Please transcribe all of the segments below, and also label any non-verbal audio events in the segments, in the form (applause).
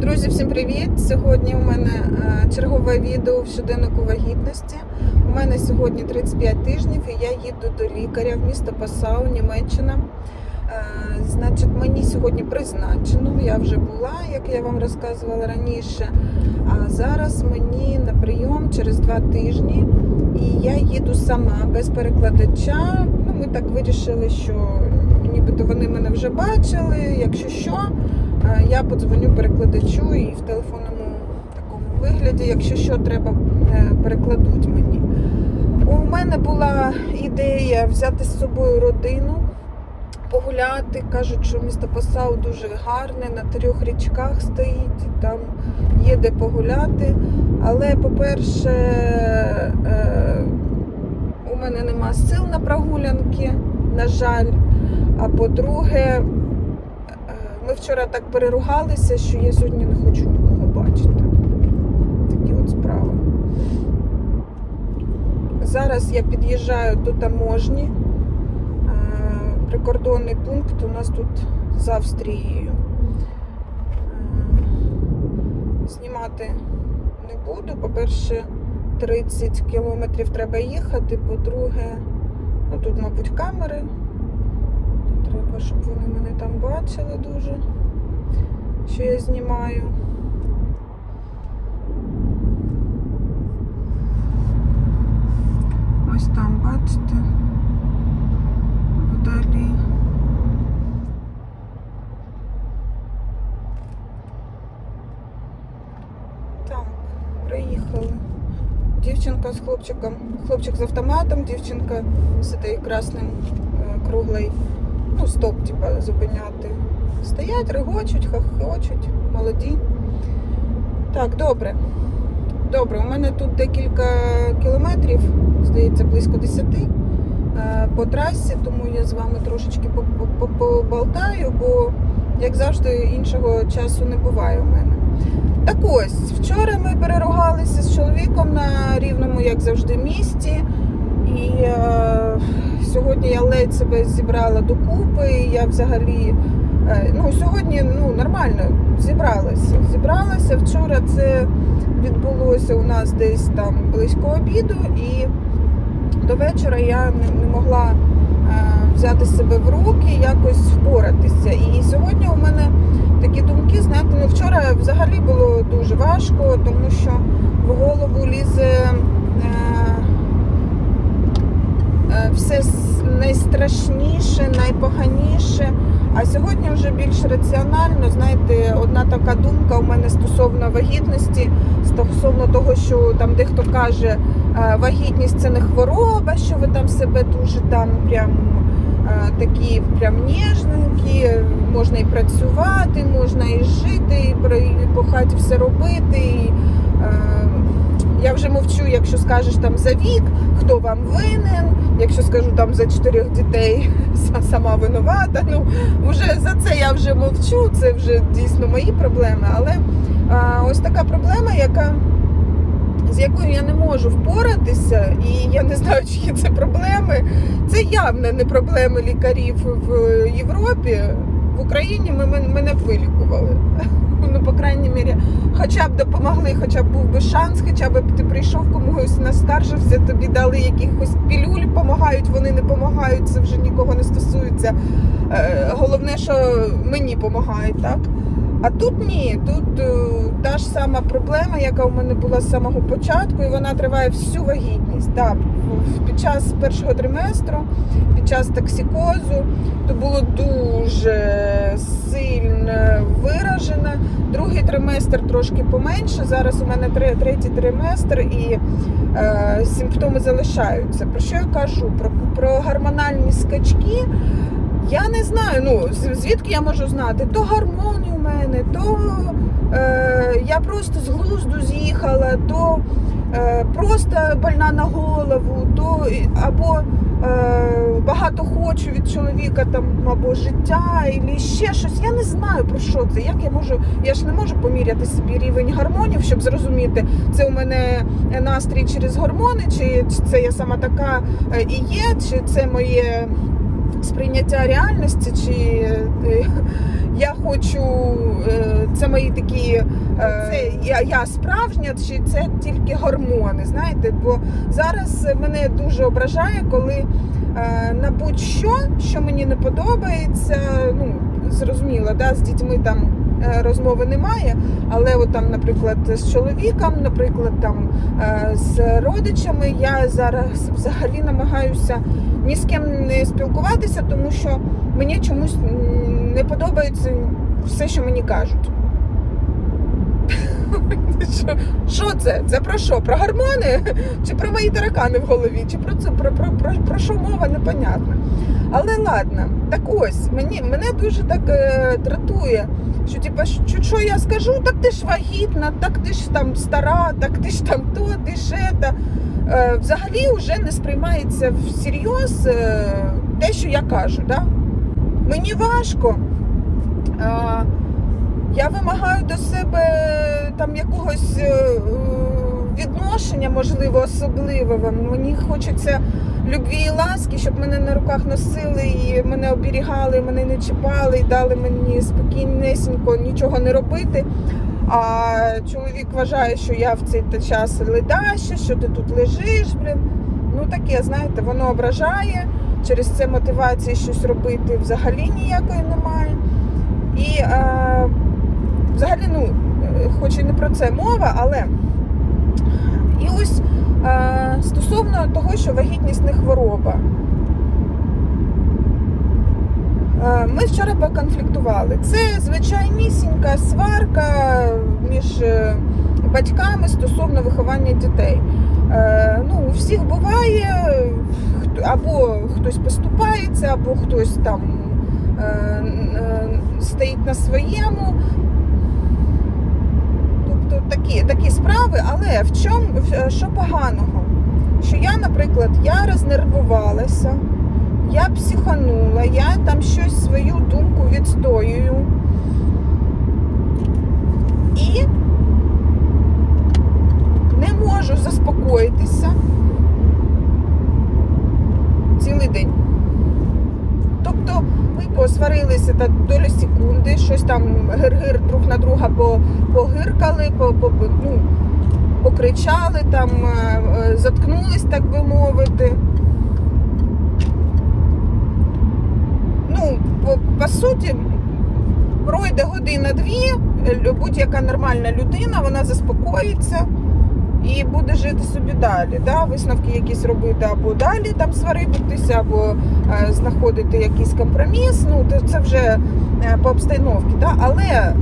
Друзі, всім привіт! Сьогодні у мене е, чергове відео в щоденнику вагітності. У мене сьогодні 35 тижнів і я їду до лікаря в місто Пасау, Німеччина. Е, Значить, мені сьогодні призначено. Я вже була, як я вам розказувала раніше. А зараз мені на прийом через два тижні. І я їду сама без перекладача. Ну, ми так вирішили, що нібито вони мене вже бачили. Якщо що, я подзвоню перекладачу і в телефонному такому вигляді, якщо що треба, е, перекладуть мені. У мене була ідея взяти з собою родину, погуляти. Кажуть, що місто Пасау дуже гарне, на трьох річках стоїть, там є де погуляти. Але, по-перше, е, у мене нема сил на прогулянки, на жаль. А по-друге, е, ми вчора так переругалися, що я сьогодні не хочу нікого бачити. Такі от справи. Зараз я під'їжджаю до таможні. Е, Прикордонний пункт у нас тут з Австрією. Е, Знімати не буду. По-перше, 30 кілометрів треба їхати. По-друге, ну тут, мабуть, камери. Щоб вони мене там бачили дуже, що я знімаю. Ось там, бачите, вдалі. Так, приїхали. Дівчинка з хлопчиком, хлопчик з автоматом, дівчинка з цією красним е, круглий, ну, стоп, типа, зупиняти. Стоять, регочуть, хохочуть, молоді. Так, добре. Добре, у мене тут декілька кілометрів, здається, близько 10 е, по трасі, тому я з вами трошечки по- по- по- поболтаю, бо, як завжди, іншого часу не буває у мене. Так ось, вчора ми переругалися з чоловіком на рівному, як завжди, місті. І е, сьогодні я ледь себе зібрала докупи. Я взагалі е, ну, сьогодні ну, нормально зібралася. Зібралася. Вчора це відбулося у нас десь там близько обіду, і до вечора я не, могла е, взяти себе в руки, якось впоратися. І сьогодні у мене такі думки, знаєте, ну вчора взагалі було дуже важко, тому що в голову лізе е, все найстрашніше, найпоганіше. А сьогодні вже більш раціонально, знаєте, одна така думка у мене стосовно вагітності, стосовно того, що там дехто каже, е, вагітність це не хвороба, що ви там себе дуже там прям е, такі прям ніжненькі, можна і працювати, можна і жити, і по хаті все робити. І, е, я вже мовчу, якщо скажеш там за вік, хто вам винен, якщо скажу там за чотирьох дітей, (laughs) сама винувата. Ну вже за це я вже мовчу, це вже дійсно мої проблеми. Але а, ось така проблема, яка з якою я не можу впоратися, і я не знаю, чиї це проблеми. Це явно не проблеми лікарів в Європі. В Україні ми, мене вилікували. (laughs) Ну, по крайній мірі, хоча б допомогли, хоча б був би шанс, хоча б ти прийшов комусь наскаржився, тобі дали якихось пілюль, допомагають, вони не допомагають, це вже нікого не стосується. Е, Головне, що мені допомагають, так? А тут ні, тут е, та ж сама проблема, яка у мене була з самого початку, і вона триває всю вагітність. В- під час першого триместру, під час токсикозу, то було дуже сильно виражено. Другий триместр трошки поменше. Зараз у мене третій триместр і е, симптоми залишаються. Про що я кажу? Про, про гормональні скачки. Я не знаю, ну звідки я можу знати, то гормони у мене, то е, я просто з глузду з'їхала, то просто больна на голову, то або е, багато хочу від чоловіка там, або життя, або ще щось. Я не знаю про що це. Як я можу, я ж не можу поміряти собі рівень гормонів, щоб зрозуміти, це у мене настрій через гормони, чи, чи це я сама така е, і є, чи це моє сприйняття реальності, чи е, я хочу, е, це мої такі, е, це я, я справжня, чи це тільки гормони. Знаєте, бо зараз мене дуже ображає, коли на будь-що, що мені не подобається, ну зрозуміло, да, з дітьми там розмови немає, але от там, наприклад, з чоловіком, наприклад, там е, з родичами, я зараз взагалі намагаюся ні з ким не спілкуватися, тому що мені чомусь не подобається все, що мені кажуть. Що- це? Це про що? Про гормони? Чи про мої таракани в голові? Чи про це про, про, про, про що мова непонятна? Але ладно, так ось мені мене дуже так е, дратує. Що типа, що, що я скажу, так ти ж вагітна, так ти ж там стара, так ти ж там то, ти ж ета. Е, взагалі вже не сприймається всерйоз е, те, що я кажу. Да? Мені важко. Е, я вимагаю до себе там якогось е, відношення, можливо, особливого. Мені хочеться любві і ласки, щоб мене на руках носили і мене оберігали, мене не чіпали, і дали мені спокійнесенько нічого не робити. А чоловік вважає, що я в цей час ледаща, що ти тут лежиш, блін. Ну таке, знаєте, воно ображає. Через це мотивації щось робити взагалі ніякої немає. І е, взагалі, ну, е, хоч і не про це мова, але і ось е, стосовно того, що вагітність не хвороба. Е, Ми вчора поконфліктували. Це звичайнісінька сварка між е, батьками стосовно виховання дітей. Ну, у всіх буває, або хтось поступається, або хтось там стоїть на своєму. Такі, такі справи, але в чому що поганого? Що я, наприклад, я рознервувалася, я психанула, я там щось свою думку відстоюю. І не можу заспокоїтися цілий день. Посварилися та долю секунди, щось там гир-гир друг на друга по- погиркали, по, по, ну, покричали, там, е, е, заткнулись, так би мовити. Ну, по, по суті, пройде година-дві, будь-яка нормальна людина, вона заспокоїться і буде жити собі далі. Да? Висновки якісь робити або далі там сваритися, або е, знаходити якийсь компроміс. Ну, то це вже е, по обстановці. Да? Але е,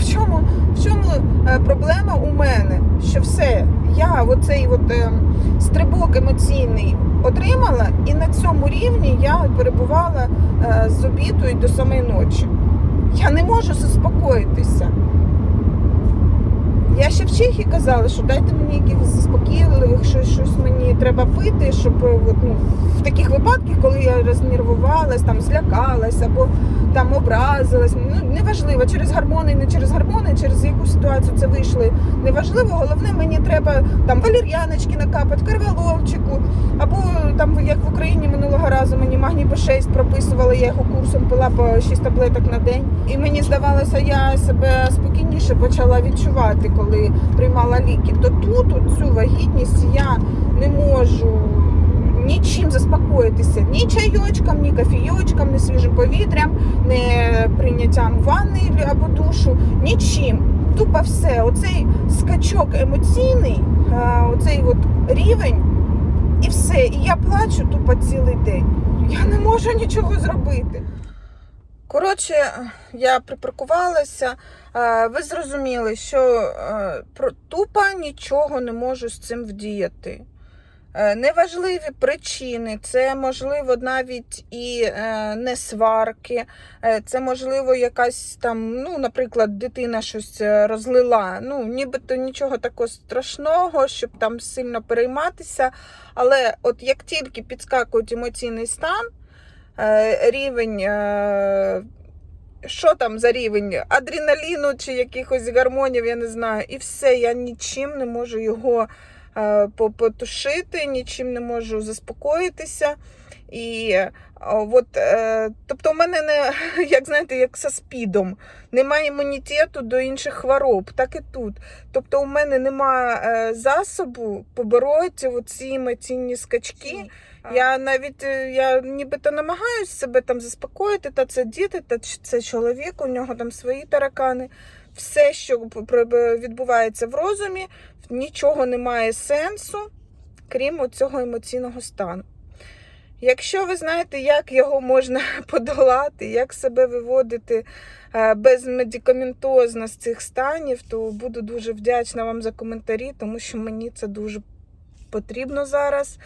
в чому, в чому е, проблема у мене? Що все, я оцей от, е, стрибок емоційний отримала, і на цьому рівні я перебувала е, з обіду і до самої ночі. Я не можу заспокоїтися. Я ще в Чехії казала, що дайте мені якихось заспокійливих, щось, щось мені треба пити, щоб от, ну, в таких випадках, коли я рознервувалась, там злякалась або там образилась, ну неважливо, через гормони, не через гормони, через яку ситуацію це вийшли. Неважливо, головне, мені треба там валір'яночки накапати, карваловчику, або там як в Україні минулого разу мені магній Б6 прописували, я його курсом пила по 6 таблеток на день. І мені здавалося, я себе спокійніше почала відчувати, коли приймала ліки. То тут цю вагітність я не можу нічим заспокоїтися, ні чайочком, ні кофійочком, ні свіжим повітрям, ні прийняттям ванни або душу, нічим. Тупо все, оцей скачок емоційний, оцей от рівень, і все. І я плачу тупо цілий день. Я не можу нічого зробити. Коротше, я припаркувалася. Ви зрозуміли, що тупо нічого не можу з цим вдіяти. Е, Неважливі причини, це можливо навіть і е, не сварки, е, це можливо якась там, ну, наприклад, дитина щось розлила. Ну, нібито нічого такого страшного, щоб там сильно перейматися. Але от як тільки підскакують емоційний стан, рівень. Що там за рівень адреналіну чи якихось гормонів, я не знаю. І все, я нічим не можу його потушити, нічим не можу заспокоїтися. І от, е, тобто, у мене не (laughs) як знаєте, як со спідом, немає імунітету до інших хвороб, так і тут. Тобто, у мене немає е, засобу побороти оці емоційні скачки. Я навіть е, я нібито намагаюся себе там заспокоїти, та це діти, та це чоловік, у нього там свої таракани. Все, що відбувається в розумі, нічого не має сенсу, крім цього емоційного стану. Якщо ви знаєте, як його можна (laughs) подолати, як себе виводити е, безмедикаментозно з цих станів, то буду дуже вдячна вам за коментарі, тому що мені це дуже потрібно зараз.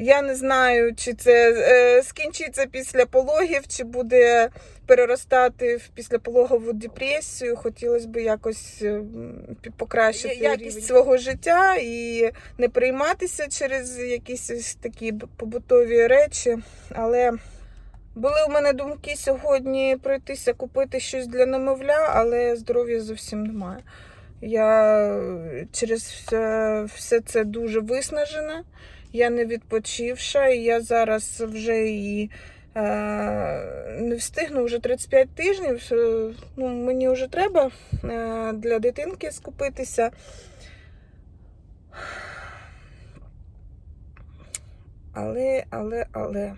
Я не знаю, чи це е, скінчиться після пологів, чи буде переростати в післяпологову депресію. Хотілося б якось е, покращити якість рівень. свого життя і не прийматися через якісь ось такі побутові речі. Але були у мене думки сьогодні пройтися купити щось для немовля, але здоров'я зовсім немає. Я е, через все, все це дуже виснажена. Я не відпочивша, і я зараз вже і е, не встигну вже 35 тижнів. Е, Ну, мені вже треба е, для дитинки скупитися. Але, але, але,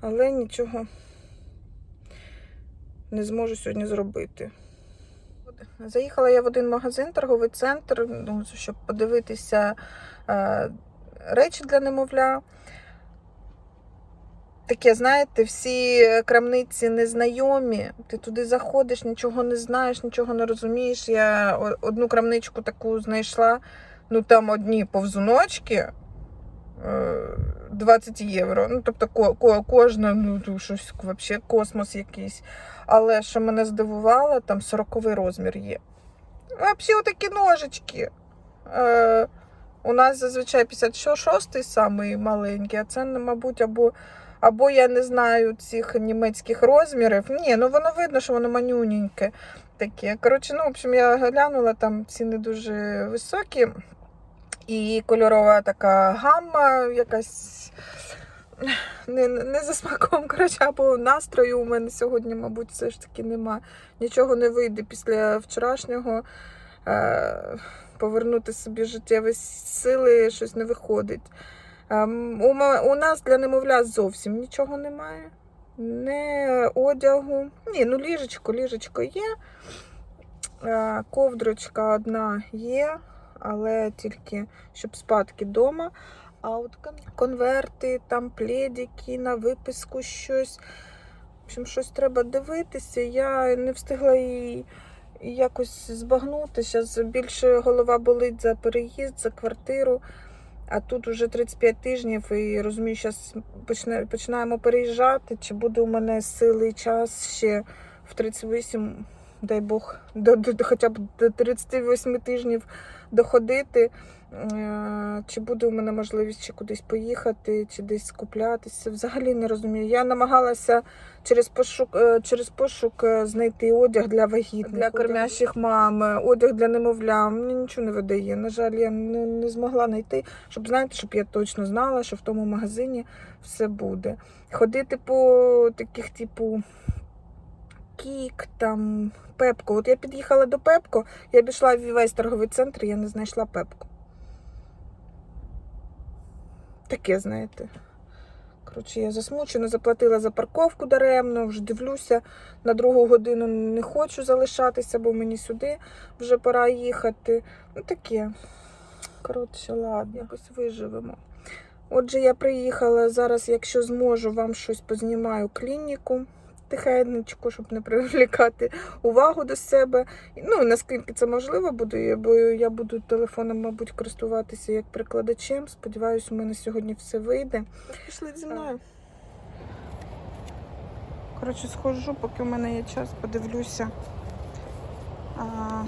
але нічого не зможу сьогодні зробити. Заїхала я в один магазин, торговий центр, ну, щоб подивитися е, речі для немовля. Таке, знаєте, всі крамниці незнайомі. Ти туди заходиш, нічого не знаєш, нічого не розумієш. Я одну крамничку таку знайшла. Ну там одні повзуночки е, 20 євро. Ну, тобто ко- ко- кожна, ну ну, щось взагалі космос якийсь. Але що мене здивувало, там 40 розмір є. Взагалі отакі ножички. У нас зазвичай 56-й самий маленький, а це, мабуть, або, або я не знаю цих німецьких розмірів. Ні, ну воно видно, що воно манюненьке таке. Коротше, ну, в общем, я глянула, там ціни дуже високі. І кольорова така гамма якась не, не за смаком, коротше, або настрою у мене сьогодні, мабуть, все ж таки нема. Нічого не вийде після вчорашнього. Е, повернути собі життєві сили щось не виходить. Ем, у, нас для немовля зовсім нічого немає. Не одягу. Ні, ну ліжечко, ліжечко є. Е, ковдрочка одна є, але тільки щоб спадки вдома. А от конверти, там пледики, на виписку щось. В общем, щось треба дивитися. Я не встигла і якось збагнути. Зараз більше голова болить за переїзд, за квартиру. А тут уже 35 тижнів і розумію, зараз починаємо переїжджати. Чи буде у мене сили і час ще в 38, дай Бог, до, до, до хоча б до 38 тижнів доходити. Е, Чи буде у мене можливість ще кудись поїхати, чи десь скуплятися. Взагалі не розумію. Я намагалася через пошук, е, через пошук е, знайти одяг для вагітних, для кормящих мам, одяг для немовля. Мені нічого не видає. На жаль, я не, не змогла знайти, щоб знаєте, щоб я точно знала, що в тому магазині все буде. Ходити по таких, типу. Кік, там, Пепко. От я під'їхала до Пепко, я обійшла весь торговий центр, я не знайшла Пепко. Таке, знаєте. Коротше, я засмучена, заплатила за парковку даремно, вже дивлюся, на другу годину не хочу залишатися, бо мені сюди вже пора їхати. Ну таке. Коротше, ладно, якось виживемо. Отже, я приїхала зараз, якщо зможу, вам щось познімаю клініку тихенечко, щоб не привлікати увагу до себе. Ну, наскільки це можливо буде, бо я буду телефоном, мабуть, користуватися як прикладачем. Сподіваюсь, у мене сьогодні все вийде. Пішли зі мною. Коротше, схожу, поки у мене є час, подивлюся. А,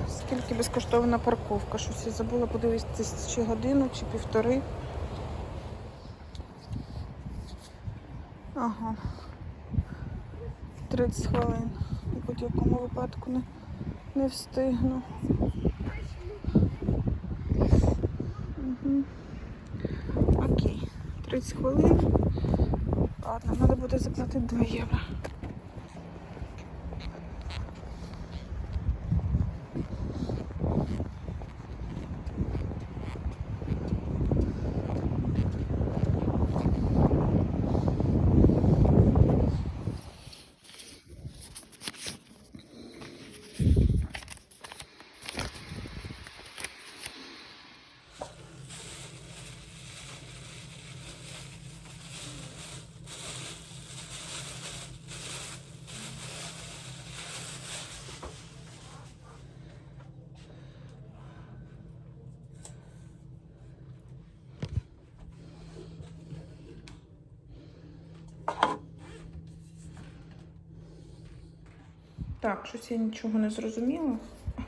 скільки безкоштовна парковка? Щось я забула подивитися, чи годину, чи півтори. Ага. 30 хвилин. У будь-якому випадку не, не встигну. Угу. Окей, 30 хвилин. Ладно, треба буде заплатити 2 євро. Так, щось я нічого не зрозуміла.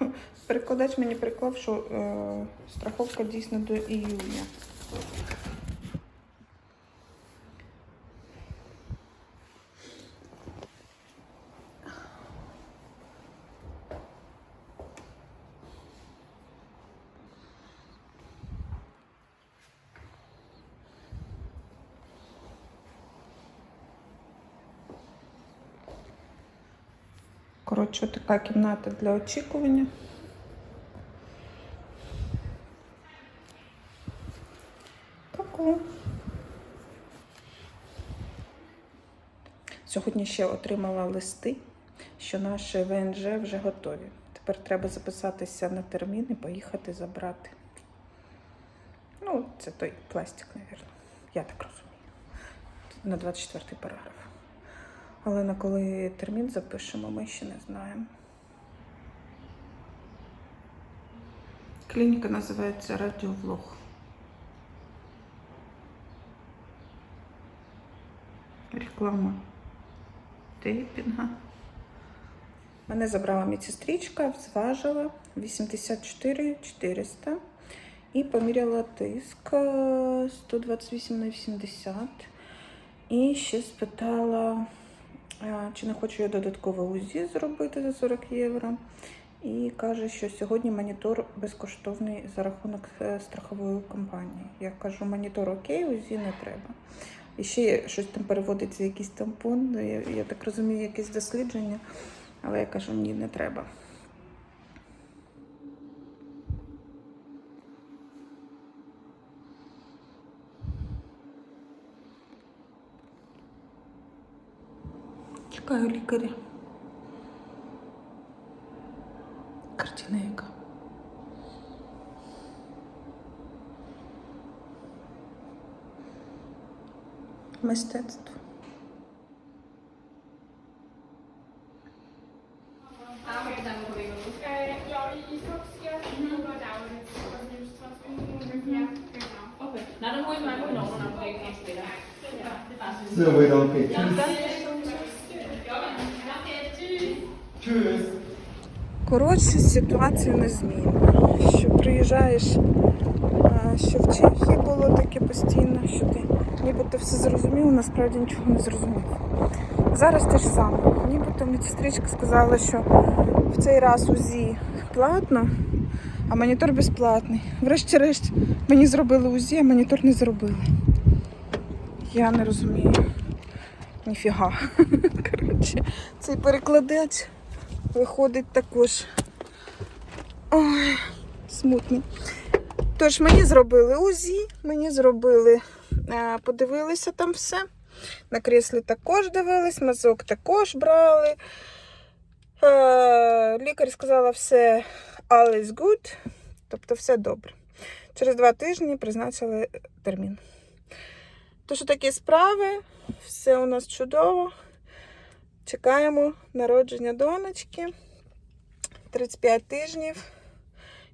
(laughs) Перекладач мені приклав, що е, страховка дійсно до іюня. Коротше, така кімната для очікування. Таку. Сьогодні ще отримала листи, що наші ВНЖ вже готові. Тепер треба записатися на термін і поїхати забрати. Ну, це той пластик, мабуть. Я так розумію. На 24 й параграф. Але на коли термін запишемо, ми ще не знаємо. Клініка називається Радіовлог. Реклама тейпінга. Мене забрала медсестричка, зважила 84 400 і поміряла тиск е, 128 на 80. І ще спитала, е, чи не хочу я додаткове УЗІ зробити за 40 євро. І каже, що сьогодні монітор безкоштовний за рахунок е, страхової компанії. Я кажу, монітор окей, УЗІ не треба. І ще щось там переводиться, якийсь тампон. ну, Я, я так розумію, якесь дослідження, але я кажу, ні, не треба. Чекаю лікаря. Картина яка. Мистецтво. Now don't waste my window when I'm playing next to that. So we don't get Коротше, ситуація незмінна. Що приїжджаєш, що в Чехії було таке постійно, що ти нібито все зрозумів, насправді нічого не зрозумів. Зараз те ж саме. Нібито медсестричка сказала, що в цей раз УЗІ платно, а монітор безплатний. Врешті-решт мені зробили УЗІ, а монітор не зробили. Я не розумію. Ніфіга. (laughs) Коротше, цей перекладач виходить також. Ой, смутний. Тож мені зробили УЗІ, мені зробили, е, подивилися там все. На креслі також дивились, мазок також брали. Е, Лікар сказала, все all is good, тобто все добре. Через два тижні призначили термін. Тож такі справи, все у нас чудово. Чекаємо народження донечки. 35 тижнів.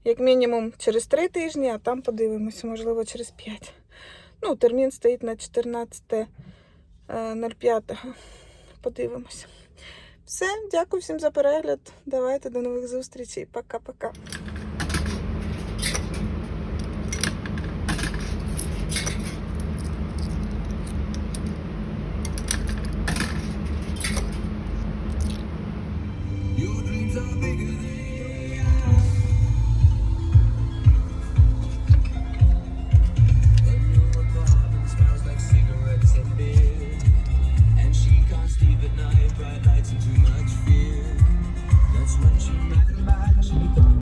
Як мінімум через 3 тижні, а там подивимося, можливо, через 5. Ну, термін стоїть на 14.05. Подивимося. Все, дякую всім за перегляд. Давайте до нових зустрічей. Пока-пока.